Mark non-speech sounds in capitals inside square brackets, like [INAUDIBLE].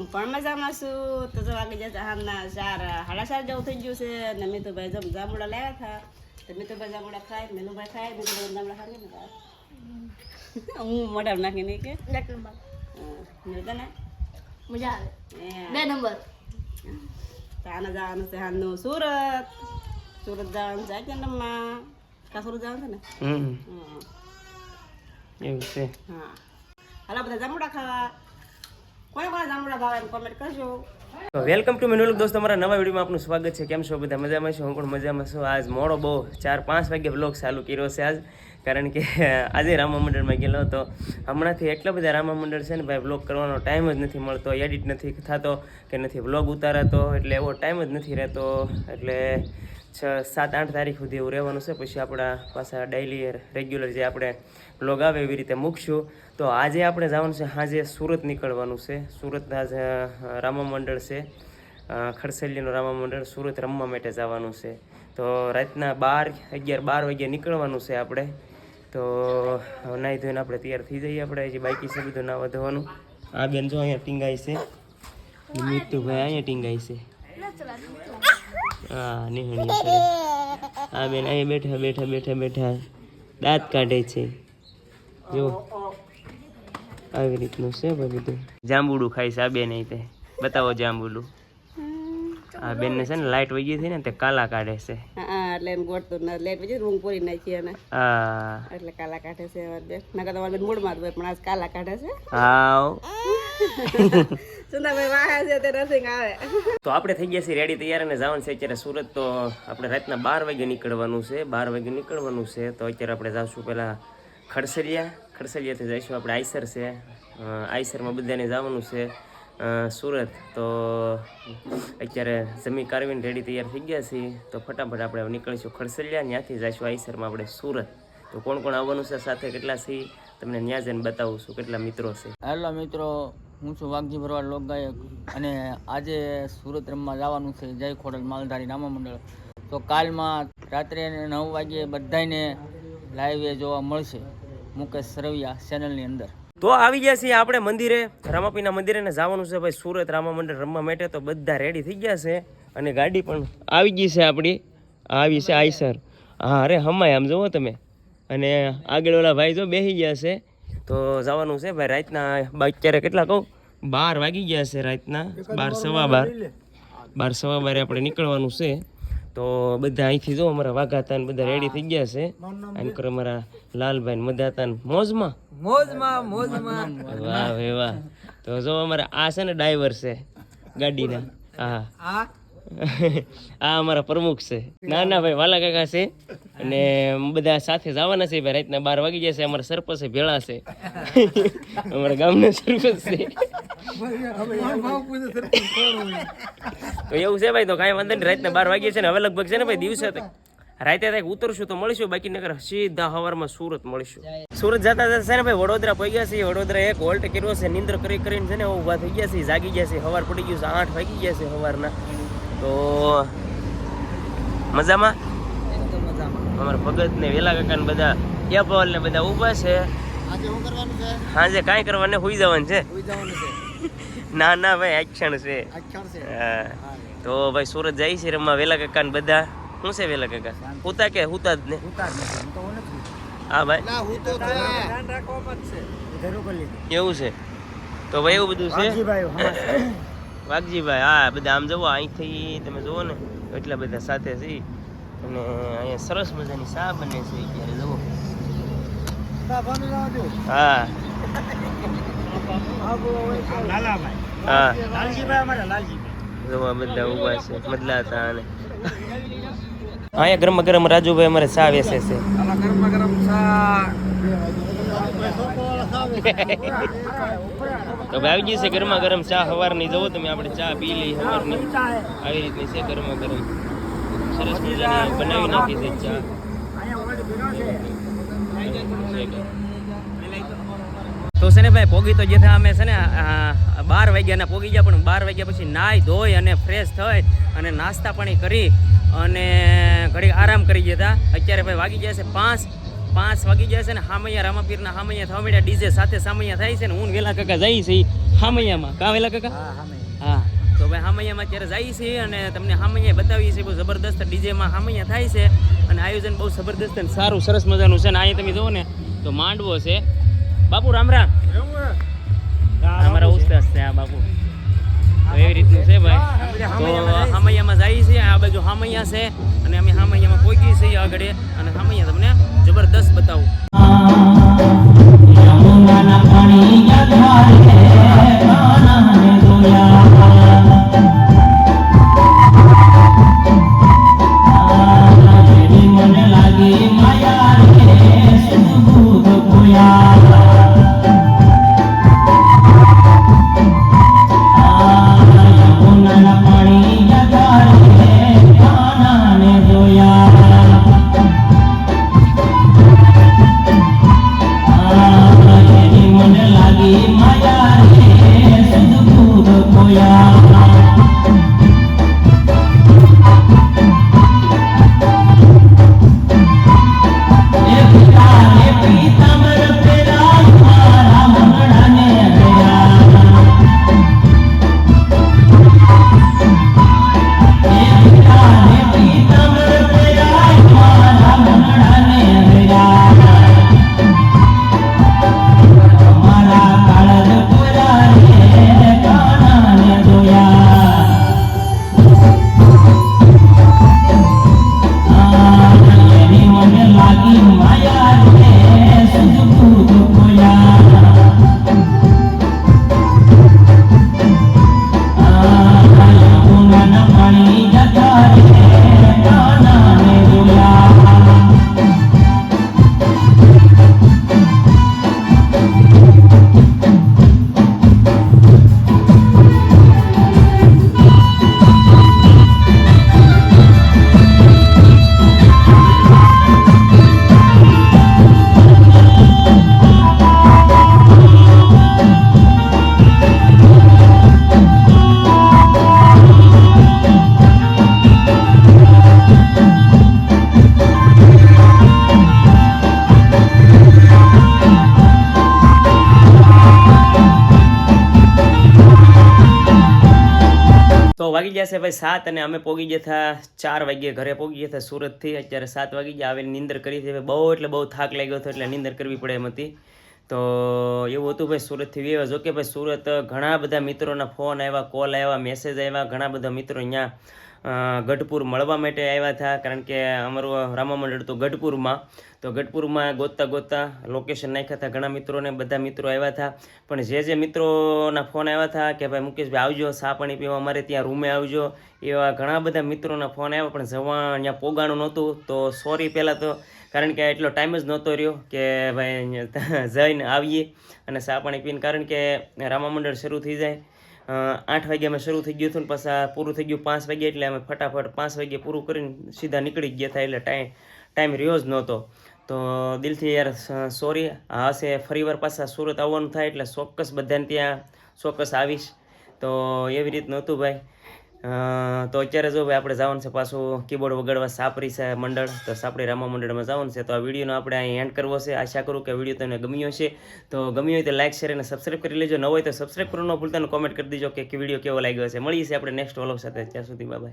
હું પણ મજામાં છું તો જો વાગી જશે હાલના ચાર સાડા ચાર જેવું થઈ ગયું છે ને મેં તો ભાઈ જમ જાંબુડા લાવ્યા હતા તો મેં તો ભાઈ જામુડા ખાય મેનુભાઈ ખાય મેં તો ખાય ને હું મોટા નાખી નહીં કે એક નંબર હા, મેં તને મજા આવે એ બે નંબર તો આને જવાનું છે હાલનું સુરત સુરત જવાનું છે નમ્મા કા સુરત જવાનું છે ને. એવું છે હા હાલા બધા જામુડા ખાવા વેલકમ ટુ મેનુલક દોસ્તો, અમારા નવા વિડીયોમાં આપનું સ્વાગત છે. કેમ છો બધા? મજામાં છો? હું પણ મજામાં છું. આજ મોડો બહુ ચાર, પાંચ વાગે બ્લોગ ચાલુ કર્યો છે આજ. કારણ કે [LAUGHS] આજે રામા મંડળમાં ગયેલો હતો. હમણાંથી એટલા બધા રામા મંડળ છે ને ભાઈ બ્લોગ કરવાનો ટાઈમ જ નથી મળતો એડિટ નથી થતો, કે નથી બ્લોગ ઉતારાતો, એટલે એવો ટાઈમ જ નથી રહેતો. એટલે છ, સાત, આઠ તારીખ સુધી એવું રહેવાનું છે. પછી આપણા પાછા ડેઇલી રેગ્યુલર જે આપણે બ્લોગ આવે એવી રીતે મૂકશું. તો આજે આપણે જવાનું છે, આજે સુરત નીકળવાનું છે. સુરત આજે રામા મંડળ છે. ખડસેલીનું રામા મંડળ સુરત રમવા માટે જવાનું છે. તો રાતના બાર, અગિયાર, બાર વાગ્યા નીકળવાનું છે આપણે. તો નાહી ધોઈને આપણે તૈયાર થઈ જઈએ આપણે. હજી બાકી છે બધું ના વધવાનું આ બેન જો અહીંયા ટીંગાઈ છે. મિત્તુભાઈ અહીંયા ટીંગાઈ છે. હા નિહણી કરે આ બેન અહીંયા બેઠા બેઠા બેઠા બેઠા. દાંત કાઢે છે. જો. આવી રીતનું છે બધું. જાંબુડું ખાય છે આ બેન અહીં તે. બતાવો જાંબુડું. આ બેનને છે ને લાઇટ વહી ગઈ હતી ને તે કાલા કાઢે છે. એટલે ગોઠતું ના લેટ પછી રૂમ પૂરી નાખી અને એટલે કાલા કાઢે છે અમારે નકર તમારે બેન જ હોય પણ આજ કાલા કાઢે છે. હાવ [LAUGHS] સુંદરભાઈ વાહે છે તે નર્સિંગ આવે. તો આપણે થઈ ગયા છીએ રેડી તૈયાર અને જવાનું છે અત્યારે સુરત. તો આપણે રાતના બાર વાગે નીકળવાનું છે બાર વાગે નીકળવાનું છે. તો અત્યારે આપણે જાશું પહેલાં ખડસરિયા. ખડસરિયાથી જઈશું આપણે આઈસર છે. આઈસરમાં બધાને જવાનું છે. સુરત. તો અત્યારે જમી કારવીને રેડી તૈયાર થઈ ગયા છીએ. તો ફટાફટ આપણે નીકળીશું ખડસલિયા. ત્યાંથી જઈશું આઈસરમાં આપણે સુરત. તો કોણ કોણ આવવાનું છે, સાથે કેટલા છીએ? તમને ત્યાં જઈને બતાવું છું કેટલા મિત્રો છે. હેલો મિત્રો, હું છું વાઘજી ભરવાડ લોકગાયક અને આજે સુરત રમવા જવાનું છે જય ખોડલ માલધારી રામા મંડળ. તો કાલમાં રાત્રે નવ વાગ્યે બધાને લાઈવે જોવા મળશે મુકેશ સરવિયા ચેનલની અંદર. તો આવી ગયા છીએ આપણે મંદિરે, રામાપીના મંદિરે ને જવાનું છે ભાઈ સુરત રામા મંદિર રમવા માટે. તો બધા રેડી થઈ ગયા છે અને ગાડી પણ આવી ગઈ છે આપણી. આવી છે આઈસર હા, અરે હમાય આમ જુઓ તમે. અને આગળ ઓલા ભાઈ જો બેસી ગયા છે. તો જવાનું છે ભાઈ રાતના અત્યારે કેટલા કહું? બાર વાગી ગયા છે રાતના. બાર સવા બાર. બાર સવા બારે આપણે નીકળવાનું છે. તો બધા અહીંથી જો અમારા વાઘાતા ને બધા રેડી થઈ ગયા છે. અને કરે અમારા લાલભાઈ મધાતા મોજમાં. મોજમાં મોજમાં. વાહ વે વાહ. તો જો અમારા આ છે ને ડ્રાઈવર છે ગાડીના. હા. આ? [LAUGHS] આ અમારા પ્રમુખ છે. ના ના ભાઈ વાલા કાકા છે અને બધા સાથે જવાના છે ભાઈ. રાતના બાર વાગી જશે અમારા સરપંચ ભેળા છે. [LAUGHS] અમારા ગામના સરપંચ છે. તો એવું છે ભાઈ તો કાંઈ વાંધો નહીં રાતના બાર વાગ્યે છે ને હવે લગભગ છે ને ભાઈ દિવસે રાતે કંઈક ઉતરશું તો મળીશું બાકી નગર સીધા હવારમાં સુરત મળીશું. સુરત જતા જતા છે ને ભાઈ વડોદરા પડી ગયા છે વડોદરા એક હોલ્ટ કર્યો છે નિંદ્ર કરી કરીને છે ને ઊભા થઈ ગયા છે જાગી ગયા છે હવાર પડી ગયું છે આઠ વાગી ગયા છે હવારના તો મજામાં? અમારા ભગત ને વેલા કાકા ને બધા યપલ ને બધા ઊભા છે. હાજે કાંઈ કરવાને હુઈ જવાનું છે. ના ના ભાઈ એક્શન છે. હા. તો ભાઈ સુરત જાય છે રમવા વેલા કાકા ને બધા? શું છે વેલા કાકા? હુતા કે હુતા જ ને? હા ભાઈ. એવું છે? તો ભાઈ એવું બધું છે? વાઘજીભાઈ હા બધા આમ જવો અહીંથી તમે જુઓ ને એટલા બધા સાથે છે. અને અહીંયા સરસ મજાની શા બને છે અત્યારે જવો હા. હા. બધા ઊભા છે બદલાતા અહીંયા ગરમ ગરમ રાજુભાઈ અમારે ચા વેસે છે. તો આવી છે ગરમા ગરમ ચા સવારની જવો તમે, આપણે ચા પી લઈ સવારની આવી રીતની છે ગરમા ગરમ સરસ મજાની બનાવી નાખી છે ચા. તો છે ને ભાઈ પોગી તો જે થયા અમે છે ને બાર વાગ્યાના પોગી ગયા પણ બાર વાગ્યા પછી નાહી ધોઈ અને ફ્રેશ થઈ અને નાસ્તા પાણી કરી અને ઘડી આરામ કરી ગયા હતા અત્યારે ભાઈ વાગી જાય છે પાંચ પાંચ વાગી ગયા છે ને હામૈયા રામાપીરના હામૈયા થવા માંડ્યા ડીજે સાથે સામૈયા થાય છે ને હું વેલા કાકા જઈ છીએ હામૈયામાં. કા વેલા કાકા? હા તો ભાઈ હામૈયામાં અત્યારે જઈએ છીએ અને તમને હામૈયા બતાવીએ છીએ બહુ જબરદસ્ત ડીજેમાં હામૈયા થાય છે અને આયોજન બહુ જબરદસ્ત અને સારું સરસ મજાનું છે ને અહીંયા તમે જુઓ ને તો માંડવો છે. બાપુ, રામ રામ. અમારા ઉસ્તાદ છે આ બાપુ. એવી રીતનું છે ભાઈ. તો હામૈયામાં જઈએ છીએ આ બાજુ હામૈયા છે, અને અમે હામૈયામાં પહોંચીએ છીએ આગળ. અને હામૈયા તમને જબરદસ્ત બતાવું. તો વાગી જશે ભાઈ સાત અને અમે પોગી હતા ચાર વાગ્યે ઘરે પોગી ગયા સુરતથી. અત્યારે સાત વાગી ગયા આવીને નીંદર કરી હતી. બહુ એટલે બહુ થાક લાગ્યો હતો એટલે નીંદર કરવી પડે એમ હતી. તો એવું હતું ભાઈ સુરતથી વ્યવહાર જો કે ભાઈ સુરત ઘણા બધા મિત્રોના ફોન આવ્યા કોલ આવ્યા મેસેજ આવ્યા. ઘણા બધા મિત્રો અહીંયા ગઢપુર મળવા માટે આવ્યા હતા કારણ કે અમારું રામા મંડળ તો ગઢપુરમાં. તો ગઢપુરમાં ગોતતા ગોતતા લોકેશન નાખ્યા હતા ઘણા મિત્રોને, બધા મિત્રો આવ્યા હતા પણ જે જે મિત્રોના ફોન આવ્યા હતા કે ભાઈ મુકેશભાઈ આવજો સા પાણી પીવા, અમારે ત્યાં રૂમે આવજો, એવા ઘણા બધા મિત્રોના ફોન આવ્યા, પણ જવા અહીંયા પોગાણું નહોતું. તો સોરી પહેલાં તો, કારણ કે એટલો ટાઈમ જ નહોતો રહ્યો કે ભાઈ જઈને આવીએ અને સા પાણી પીને, કારણ કે રામા મંડળ શરૂ થઈ જાય. આઠ વાગ્યામાં શરૂ થઈ ગયું હતું ને પાછા પૂરું થઈ ગયું પાંચ વાગે એટલે અમે ફટાફટ પાંચ વાગે પૂરું કરીને સીધા નીકળી ગયા હતા એટલે ટાઈમ ટાઈમ રહ્યો જ નહોતો. તો દિલથી યાર સોરી. હા હશે ફરીવાર પાછા સુરત આવવાનું થાય એટલે ચોક્કસ બધાને ત્યાં ચોક્કસ આવીશ. તો એવી રીતનું હતું ભાઈ. તો અત્યારે જો ભાઈ આપણે જવાનું છે પાછું કીબોર્ડ વગાડવા સાપરી છે મંડળ, તો સાપરી રામા મંડળમાં જવાનું છે. તો આ વિડીયોનો આપણે અહીં એન્ડ કરવો છે. આશા કરું કે વીડિયો તમને ગમ્યો છે તો ગમ્યો હોય તો લાઇક શેર અને સબસ્ક્રાઈબ કરી લેજો. ન હોય તો સબસ્ક્રાઈબ કરવાનું ભૂલતા કોમેન્ટ કરી દેજો કે વીડિયો કેવો લાગ્યો છે મળીએ છીએ આપણે નેક્સ્ટ વોલો સાથે. ત્યાં સુધી બાય